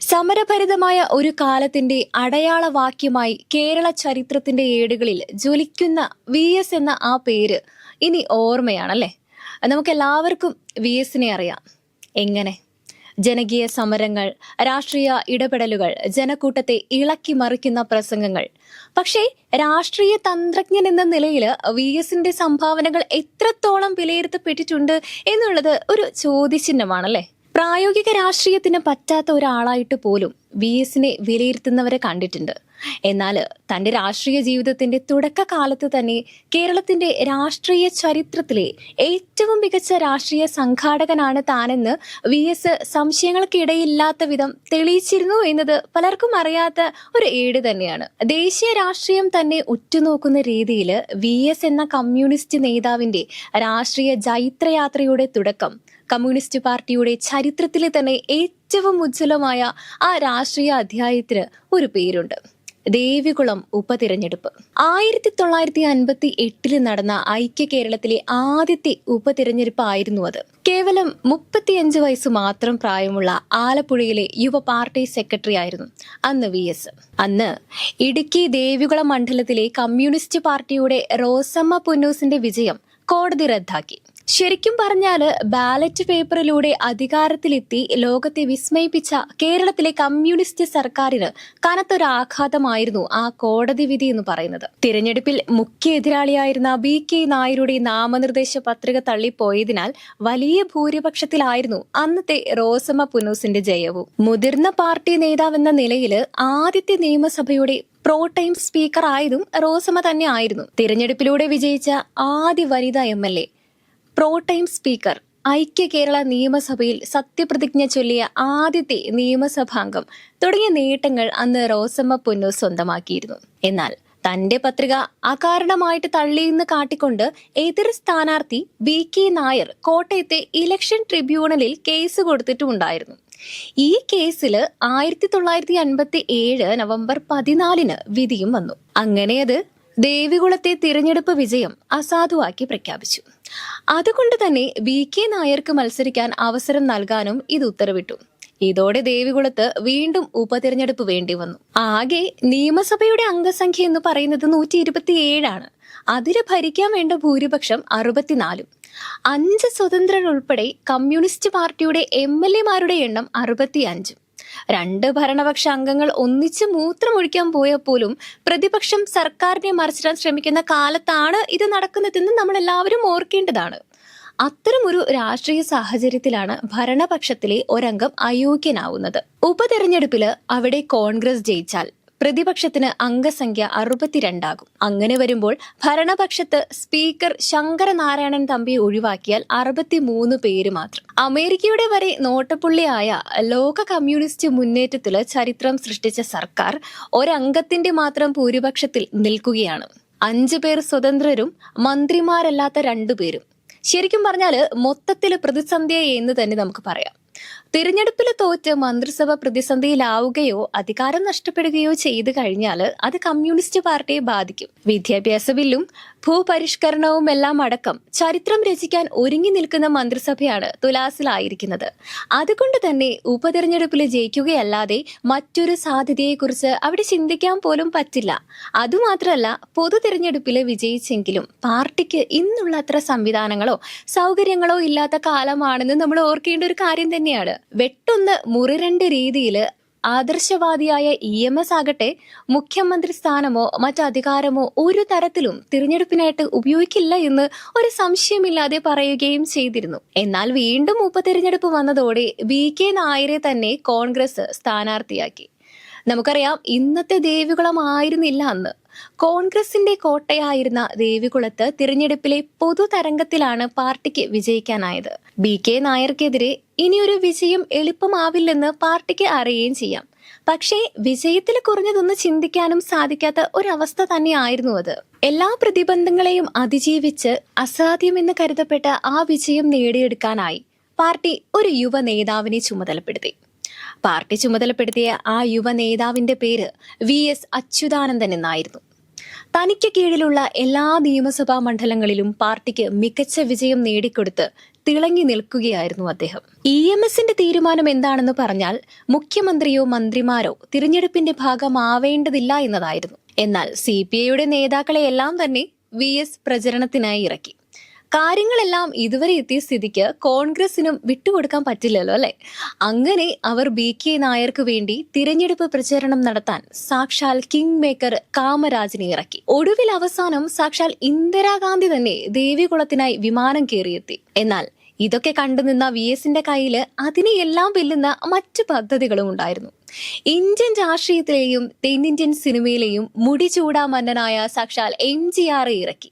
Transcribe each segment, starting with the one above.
സമരഭരിതമായ ഒരു കാലത്തിന്റെ അടയാളവാക്യമായി കേരള ചരിത്രത്തിന്റെ ഏടുകളിൽ ജ്വലിക്കുന്ന വി എസ് എന്ന ആ പേര് ഇനി ഓർമ്മയാണല്ലേ? നമുക്ക് എല്ലാവർക്കും വി എസിനെ അറിയാം. എങ്ങനെ? ജനകീയ സമരങ്ങൾ രാഷ്ട്രീയ ഇടപെടലുകൾ ജനക്കൂട്ടത്തെ ഇളക്കി മറിക്കുന്ന പ്രസംഗങ്ങൾ. പക്ഷേ രാഷ്ട്രീയ തന്ത്രജ്ഞൻ എന്ന നിലയിൽ വി എസിന്റെ സംഭാവനകൾ എത്രത്തോളം വിലയിരുത്തപ്പെട്ടിട്ടുണ്ട് എന്നുള്ളത് ഒരു ചോദ്യചിഹ്നമാണല്ലേ? പ്രായോഗിക രാഷ്ട്രീയത്തിന് പറ്റാത്ത ഒരാളായിട്ട് പോലും വി എസിനെ വിലയിരുത്തുന്നവരെ കണ്ടിട്ടുണ്ട്. എന്നാൽ തന്റെ രാഷ്ട്രീയ ജീവിതത്തിന്റെ തുടക്കകാലത്ത് തന്നെ കേരളത്തിന്റെ രാഷ്ട്രീയ ചരിത്രത്തിലെ ഏറ്റവും മികച്ച രാഷ്ട്രീയ സംഘാടകനാണ് താനെന്ന് വി എസ് സംശയങ്ങൾക്കിടയില്ലാത്ത വിധം തെളിയിച്ചിരുന്നു എന്നത് പലർക്കും അറിയാത്ത ഒരു ഏട് തന്നെയാണ്. ദേശീയ രാഷ്ട്രീയം തന്നെ ഉറ്റുനോക്കുന്ന രീതിയിൽ വി എസ് എന്ന കമ്മ്യൂണിസ്റ്റ് നേതാവിന്റെ രാഷ്ട്രീയ ജൈത്രയാത്രയുടെ തുടക്കം കമ്മ്യൂണിസ്റ്റ് പാർട്ടിയുടെ ചരിത്രത്തിലെ തന്നെ ഏറ്റവും ഉജ്ജ്വലമായ ആ രാഷ്ട്രീയ അധ്യായത്തിന് ഒരു പേരുണ്ട്. ദേവികുളം ഉപതിരഞ്ഞെടുപ്പ്. ആയിരത്തി തൊള്ളായിരത്തി അൻപത്തി എട്ടിൽ നടന്ന ഐക്യ കേരളത്തിലെ ആദ്യത്തെ ഉപതിരഞ്ഞെടുപ്പായിരുന്നു അത്. കേവലം മുപ്പത്തിയഞ്ച് വയസ്സ് മാത്രം പ്രായമുള്ള ആലപ്പുഴയിലെ യുവ പാർട്ടി സെക്രട്ടറി ആയിരുന്നു അന്ന് വി എസ്. അന്ന് ഇടുക്കി ദേവികുളം മണ്ഡലത്തിലെ കമ്മ്യൂണിസ്റ്റ് പാർട്ടിയുടെ റോസമ്മ പുന്നൂസിന്റെ വിജയം കോടതി റദ്ദാക്കി. ശരിക്കും പറഞ്ഞാൽ ബാലറ്റ് പേപ്പറിലൂടെ അധികാരത്തിലെത്തി ലോകത്തെ വിസ്മയിപ്പിച്ച കേരളത്തിലെ കമ്മ്യൂണിസ്റ്റ് സർക്കാരിന് കനത്തൊരു ആഘാതമായിരുന്നു ആ കോടതി വിധി എന്ന് പറയുന്നത്. തിരഞ്ഞെടുപ്പിൽ മുഖ്യ എതിരാളിയായിരുന്ന ബി കെ നായരുടെ നാമനിർദ്ദേശ പത്രിക തള്ളിപ്പോയതിനാൽ വലിയ ഭൂരിപക്ഷത്തിലായിരുന്നു അന്നത്തെ റോസമ്മ പുനൂസിന്റെ ജയവും. മുതിർന്ന പാർട്ടി നേതാവെന്ന നിലയിൽ ആദ്യത്തെ നിയമസഭയുടെ പ്രോ ടൈം സ്പീക്കർ ആയതും റോസമ്മ തന്നെ ആയിരുന്നു. തിരഞ്ഞെടുപ്പിലൂടെ വിജയിച്ച ആദ്യ വനിതാ M L A pro tem speaker ഐക്യ കേരള നിയമസഭയിൽ സത്യപ്രതിജ്ഞ ചൊല്ലിയ ആദ്യത്തെ നിയമസഭാംഗം. തുടങ്ങിയ നേട്ടങ്ങൾ അന്ന് റോസമ്മ പൊന്നു സ്വന്തമാക്കിയിരുന്നു. എന്നാൽ തന്റെ പത്രിക അകാരണമായിട്ട് തള്ളിയെന്ന് കാട്ടിക്കൊണ്ട് എതിർ സ്ഥാനാർത്ഥി വി കെ നായർ കോട്ടയത്തെ ഇലക്ഷൻ ട്രിബ്യൂണലിൽ കേസ് കൊടുത്തിട്ടുണ്ടായിരുന്നു ഈ കേസിൽ ആയിരത്തി തൊള്ളായിരത്തി അൻപത്തി ഏഴ് നവംബർ പതിനാലിന് വിധിയും വന്നു. അങ്ങനെ അത് ദേവികുളത്തെ തിരഞ്ഞെടുപ്പ് വിജയം അസാധുവാക്കി പ്രഖ്യാപിച്ചു. അതുകൊണ്ട് തന്നെ വി കെ നായർക്ക് മത്സരിക്കാൻ അവസരം നൽകാനും ഇത് ഉത്തരവിട്ടു. ഇതോടെ ദേവികുളത്ത് വീണ്ടും ഉപതിരഞ്ഞെടുപ്പ് വേണ്ടി വന്നു ആകെ നിയമസഭയുടെ അംഗസംഖ്യ എന്ന് പറയുന്നത് നൂറ്റി ഇരുപത്തിയേഴാണ് അതിൽ ഭരിക്കാൻ വേണ്ട ഭൂരിപക്ഷം അറുപത്തിനാലും. അഞ്ച് സ്വതന്ത്രർ ഉൾപ്പെടെ കമ്മ്യൂണിസ്റ്റ് പാർട്ടിയുടെ എം എൽ എമാരുടെ എണ്ണം അറുപത്തിയഞ്ചും. രണ്ട് ഭരണപക്ഷ അംഗങ്ങൾ ഒന്നിച്ച് മൂത്രമൊഴിക്കാൻ പോയപ്പോലും പ്രതിപക്ഷം സർക്കാരിനെ മറിച്ചിടാൻ ശ്രമിക്കുന്ന കാലത്താണ് ഇത് നടക്കുന്നതെന്ന് നമ്മൾ എല്ലാവരും ഓർക്കേണ്ടതാണ്. അത്തരമൊരു രാഷ്ട്രീയ സാഹചര്യത്തിലാണ് ഭരണപക്ഷത്തിലെ ഒരംഗം അയോഗ്യനാവുന്നത്. ഉപതെരഞ്ഞെടുപ്പിൽ അവിടെ കോൺഗ്രസ് ജയിച്ചാൽ പ്രതിപക്ഷത്തിന് അംഗസംഖ്യ അറുപത്തിരണ്ടാകും. അങ്ങനെ വരുമ്പോൾ ഭരണപക്ഷത്ത് സ്പീക്കർ ശങ്കരനാരായണൻ തമ്പി ഒഴിവാക്കിയാൽ അറുപത്തിമൂന്ന് പേര് മാത്രം. അമേരിക്കയുടെ വരെ നോട്ടപ്പുള്ളിയായ ലോക കമ്മ്യൂണിസ്റ്റ് മുന്നേറ്റത്തിൽ ചരിത്രം സൃഷ്ടിച്ച സർക്കാർ ഒരംഗത്തിന്റെ മാത്രം ഭൂരിപക്ഷത്തിൽ നിൽക്കുകയാണ്. അഞ്ചു പേർ സ്വതന്ത്രരും മന്ത്രിമാരല്ലാത്ത രണ്ടുപേരും ശരിക്കും പറഞ്ഞാൽ മൊത്തത്തിൽ പ്രതിസന്ധിയെ എന്ന് തന്നെ നമുക്ക് പറയാം. തിരഞ്ഞെടുപ്പിൽ തോറ്റ് മന്ത്രിസഭ പ്രതിസന്ധിയിലാവുകയോ അധികാരം നഷ്ടപ്പെടുകയോ ചെയ്തു കഴിഞ്ഞാൽ അത് കമ്മ്യൂണിസ്റ്റ് പാർട്ടിയെ ബാധിക്കും. വിദ്യാഭ്യാസ ബില്ലും ഭൂപരിഷ്കരണവും എല്ലാം അടക്കം ചരിത്രം രചിക്കാൻ ഒരുങ്ങി നിൽക്കുന്ന മന്ത്രിസഭയാണ് തുലാസിലായിരിക്കുന്നത്. അതുകൊണ്ട് തന്നെ ഉപതെരഞ്ഞെടുപ്പിൽ ജയിക്കുകയല്ലാതെ മറ്റൊരു സാധ്യതയെക്കുറിച്ച് അവിടെ ചിന്തിക്കാൻ പോലും പറ്റില്ല. അതുമാത്രമല്ല പൊതു തിരഞ്ഞെടുപ്പിൽ വിജയിച്ചെങ്കിലും പാർട്ടിക്ക് ഇന്നുള്ള അത്ര സംവിധാനങ്ങളോ സൗകര്യങ്ങളോ ഇല്ലാത്ത കാലമാണെന്ന് നമ്മൾ ഓർക്കേണ്ട ഒരു കാര്യം തന്നെയാണ്. വെട്ടൊന്ന് മുറിരണ്ട് രീതിയിൽ ആദർശവാദിയായ ഇ എം എസ് ആകട്ടെ മുഖ്യമന്ത്രി സ്ഥാനമോ മറ്റു അധികാരമോ ഒരു തരത്തിലും തിരഞ്ഞെടുപ്പിനായിട്ട് ഉപയോഗിക്കില്ല എന്ന് ഒരു സംശയമില്ലാതെ പറയുകയും ചെയ്തിരുന്നു. എന്നാൽ വീണ്ടും ഉപതിരഞ്ഞെടുപ്പ് വന്നതോടെ വി കെ നായരെ തന്നെ കോൺഗ്രസ് സ്ഥാനാർത്ഥിയാക്കി. നമുക്കറിയാം ഇന്നത്തെ ദേവികുളം ആയിരുന്നില്ല അന്ന്. കോൺഗ്രസിന്റെ കോട്ടയായിരുന്ന ദേവികുളത്ത് തിരഞ്ഞെടുപ്പിലെ പൊതുതരംഗത്തിലാണ് പാർട്ടിക്ക് വിജയിക്കാനായത്. ബി കെ നായർക്കെതിരെ ഇനിയൊരു വിജയം എളുപ്പമാവില്ലെന്ന് പാർട്ടിക്ക് അറിയുകയും ചെയ്യാം. പക്ഷേ വിജയത്തിൽ കുറഞ്ഞതൊന്ന് ചിന്തിക്കാനും സാധിക്കാത്ത ഒരവസ്ഥ തന്നെയായിരുന്നു അത്. എല്ലാ പ്രതിബന്ധങ്ങളെയും അതിജീവിച്ച് അസാധ്യമെന്ന് കരുതപ്പെട്ട ആ വിജയം നേടിയെടുക്കാനായി പാർട്ടി ഒരു യുവ നേതാവിനെ ചുമതലപ്പെടുത്തി. പാർട്ടി ചുമതലപ്പെടുത്തിയ ആ യുവ നേതാവിന്റെ പേര് വി എസ് അച്യുതാനന്ദൻ എന്നായിരുന്നു. തനിക്ക് കീഴിലുള്ള എല്ലാ നിയമസഭാ മണ്ഡലങ്ങളിലും പാർട്ടിക്ക് മികച്ച വിജയം നേടിക്കൊടുത്ത് തിളങ്ങി നിൽക്കുകയായിരുന്നു അദ്ദേഹം. ഇ എം എസിന്റെ തീരുമാനം എന്താണെന്ന് പറഞ്ഞാൽ മുഖ്യമന്ത്രിയോ മന്ത്രിമാരോ തിരഞ്ഞെടുപ്പിന്റെ ഭാഗമാവേണ്ടതില്ല എന്നതായിരുന്നു. എന്നാൽ സി പി ഐയുടെ നേതാക്കളെയെല്ലാം തന്നെ വി എസ് പ്രചരണത്തിനായി ഇറക്കി. കാര്യങ്ങളെല്ലാം ഇതുവരെ എത്തിയ സ്ഥിതിക്ക് കോൺഗ്രസിനും വിട്ടുകൊടുക്കാൻ പറ്റില്ലല്ലോ അല്ലെ? അങ്ങനെ അവർ ബി കെ നായർക്ക് വേണ്ടി തിരഞ്ഞെടുപ്പ് പ്രചരണം നടത്താൻ സാക്ഷാൽ കിങ് മേക്കർ കാമരാജിനെ ഇറക്കി. ഒടുവിൽ അവസാനം സാക്ഷാൽ ഇന്ദിരാഗാന്ധി തന്നെ ദേവികുളത്തിനായി വിമാനം കയറിയെത്തി. എന്നാൽ ഇതൊക്കെ കണ്ടുനിന്ന വി എസിന്റെ കയ്യിൽ അതിനെയെല്ലാം വെല്ലുന്ന മറ്റു പദ്ധതികളും ഉണ്ടായിരുന്നു. ഇന്ത്യൻ രാഷ്ട്രീയത്തിലെയും തെന്നിന്ത്യൻ സിനിമയിലെയും മുടി ചൂടാ മന്നനായ സാക്ഷാൽ എം ജി ആർ ഇറക്കി.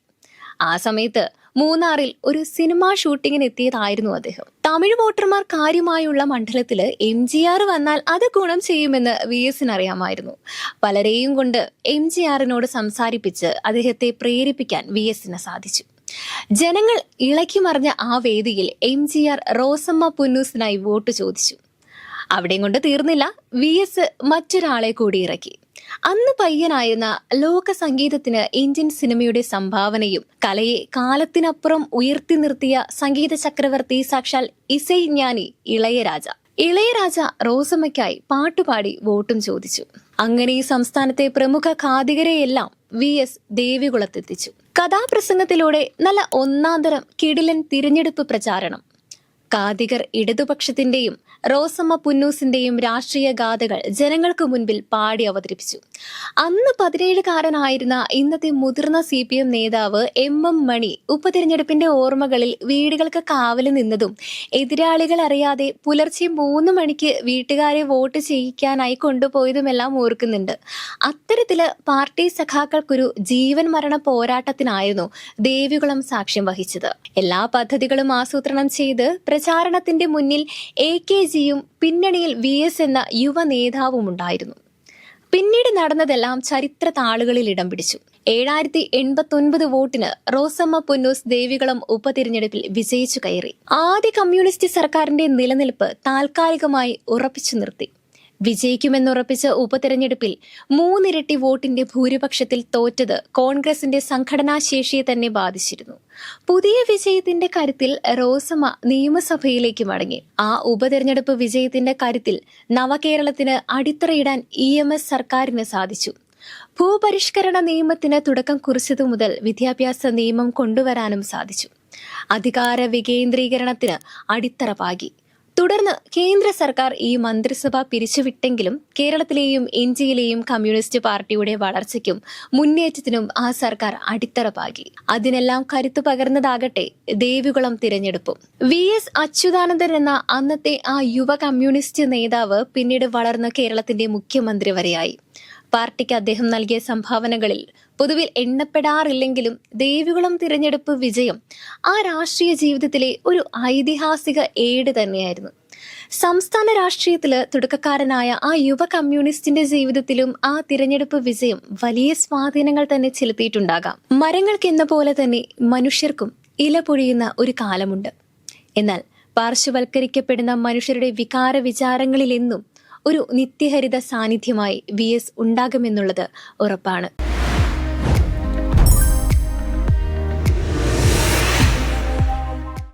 ആ സമയത്ത് മൂന്നാറിൽ ഒരു സിനിമാ ഷൂട്ടിങ്ങിന് എത്തിയതായിരുന്നു അദ്ദേഹം. തമിഴ് വോട്ടർമാർ കാര്യമായുള്ള മണ്ഡലത്തിൽ എം ജി ആർ വന്നാൽ അത് ഗുണം ചെയ്യുമെന്ന് വി എസിന് അറിയാമായിരുന്നു. പലരെയും കൊണ്ട് എം ജി ആറിനോട് സംസാരിപ്പിച്ച് അദ്ദേഹത്തെ പ്രേരിപ്പിക്കാൻ വി എസിന് സാധിച്ചു. ജനങ്ങൾ ഇളക്കി മറിഞ്ഞ ആ വേദിയിൽ എം ജി ആർ റോസമ്മ പുന്നൂസിനായി വോട്ട് ചോദിച്ചു. അവിടെയും കൊണ്ട് തീർന്നില്ല. വി എസ് മറ്റൊരാളെ കൂടി ഇറക്കി. അന്ന് പയ്യനായിരുന്ന ലോക സംഗീതത്തിന് ഇന്ത്യൻ സിനിമയുടെ സംഭാവനയും കലയെ കാലത്തിനപ്പുറം ഉയർത്തി നിർത്തിയ സംഗീത ചക്രവർത്തി സാക്ഷാൽ ഇസൈ ജ്ഞാനി ഇളയരാജ. ഇളയരാജ റോസമ്മയ്ക്കായി പാട്ടുപാടി വോട്ടും ചോദിച്ചു. അങ്ങനെ ഈ സംസ്ഥാനത്തെ പ്രമുഖ ഖാദികരെയെല്ലാം വി എസ് ദേവികുളത്തെത്തിച്ചു. കഥാപ്രസംഗത്തിലൂടെ നല്ല ഒന്നാന്തരം കിടിലൻ തിരഞ്ഞെടുപ്പ് പ്രചാരണം. കാതികർ ഇടതുപക്ഷത്തിന്റെയും റോസമ്മ പുന്നൂസിന്റെയും രാഷ്ട്രീയ ഗാഥകൾ ജനങ്ങൾക്ക് മുൻപിൽ പാടി അവതരിപ്പിച്ചു. അന്ന് പതിനേഴുകാരനായിരുന്ന ഇന്നത്തെ മുതിർന്ന സി പി എം നേതാവ് എം എം മണി ഉപതിരഞ്ഞെടുപ്പിന്റെ ഓർമ്മകളിൽ വീടുകൾക്ക് കാവൽ നിന്നതും എതിരാളികൾ അറിയാതെ പുലർച്ചെ മൂന്ന് മണിക്ക് വീട്ടുകാരെ വോട്ട് ചെയ്യിക്കാനായി കൊണ്ടുപോയതുമെല്ലാം ഓർക്കുന്നുണ്ട്. അത്തരത്തിൽ പാർട്ടി സഖാക്കൾക്കൊരു ജീവൻ മരണ പോരാട്ടത്തിനായിരുന്നു ദേവികുളം സാക്ഷ്യം വഹിച്ചത്. എല്ലാ പദ്ധതികളും ആസൂത്രണം ചെയ്ത് പ്രചാരണത്തിന്റെ മുന്നിൽ എ കെ ജിയും പിന്നണിയിൽ വി എസ് എന്ന യുവ നേതാവും ഉണ്ടായിരുന്നു. പിന്നീട് നടന്നതെല്ലാം ചരിത്ര താളുകളിൽ ഇടം പിടിച്ചു. ഏഴായിരത്തി എൺപത്തി ഒൻപത് വോട്ടിന് റോസമ്മ പൊന്നൂസ് ദേവികുളം ഉപതിരഞ്ഞെടുപ്പിൽ വിജയിച്ചു കയറി. ആദ്യ കമ്മ്യൂണിസ്റ്റ് സർക്കാരിന്റെ നിലനിൽപ്പ് താൽക്കാലികമായി ഉറപ്പിച്ചു നിർത്തി. വിജയിക്കുമെന്നുറപ്പിച്ച ഉപതെരഞ്ഞെടുപ്പിൽ മൂന്നിരട്ടി വോട്ടിന്റെ ഭൂരിപക്ഷത്തിൽ തോറ്റത് കോൺഗ്രസിന്റെ സംഘടനാ ശേഷിയെ തന്നെ ബാധിച്ചിരുന്നു. പുതിയ വിജയത്തിന്റെ കരുത്തിൽ റോസമ്മ നിയമസഭയിലേക്ക് മടങ്ങി. ആ ഉപതെരഞ്ഞെടുപ്പ് വിജയത്തിന്റെ കരുത്തിൽ നവകേരളത്തിന് അടിത്തറയിടാൻ ഇ എം എസ് സർക്കാരിന് സാധിച്ചു. ഭൂപരിഷ്കരണ നിയമത്തിന് തുടക്കം കുറിച്ചതു മുതൽ വിദ്യാഭ്യാസ നിയമം കൊണ്ടുവരാനും സാധിച്ചു. അധികാര വികേന്ദ്രീകരണത്തിന് അടിത്തറ പാകി. തുടർന്ന് കേന്ദ്ര സർക്കാർ ഈ മന്ത്രിസഭ പിരിച്ചുവിട്ടെങ്കിലും കേരളത്തിലെയും ഇന്ത്യയിലെയും കമ്മ്യൂണിസ്റ്റ് പാർട്ടിയുടെ വളർച്ചയ്ക്കും മുന്നേറ്റത്തിനും ആ സർക്കാർ അടിത്തറ പാകി അതിനെല്ലാം കരുത്തു പകർന്നതാകട്ടെ ദേവികുളം തിരഞ്ഞെടുപ്പും. വി എസ് അച്യുതാനന്ദൻ എന്ന അന്നത്തെ ആ യുവ കമ്മ്യൂണിസ്റ്റ് നേതാവ് പിന്നീട് വളർന്ന കേരളത്തിന്റെ മുഖ്യമന്ത്രി വരെയായി പാർട്ടിക്ക് അദ്ദേഹം നൽകിയ സംഭാവനകളിൽ പൊതുവിൽ എണ്ണപ്പെടാറില്ലെങ്കിലും ദേവികുളം തിരഞ്ഞെടുപ്പ് വിജയം ആ രാഷ്ട്രീയ ജീവിതത്തിലെ ഒരു ഐതിഹാസിക ഏട് തന്നെയായിരുന്നു. സംസ്ഥാന രാഷ്ട്രീയത്തിൽ തുടക്കക്കാരനായ ആ യുവ കമ്മ്യൂണിസ്റ്റിന്റെ ജീവിതത്തിലും ആ തിരഞ്ഞെടുപ്പ് വിജയം വലിയ സ്വാധീനങ്ങൾ തന്നെ ചെലുത്തിയിട്ടുണ്ടാകാം. മരങ്ങൾക്ക് എന്ന പോലെ തന്നെ മനുഷ്യർക്കും ഇല പൊഴിയുന്ന ഒരു കാലമുണ്ട്. എന്നാൽ പാർശ്വവൽക്കരിക്കപ്പെടുന്ന മനുഷ്യരുടെ വികാര വിചാരങ്ങളിലെന്നും ഒരു നിത്യഹരിത സാന്നിധ്യമായി വി എസ് ഉണ്ടാകുമെന്നുള്ളത് ഉറപ്പാണ്.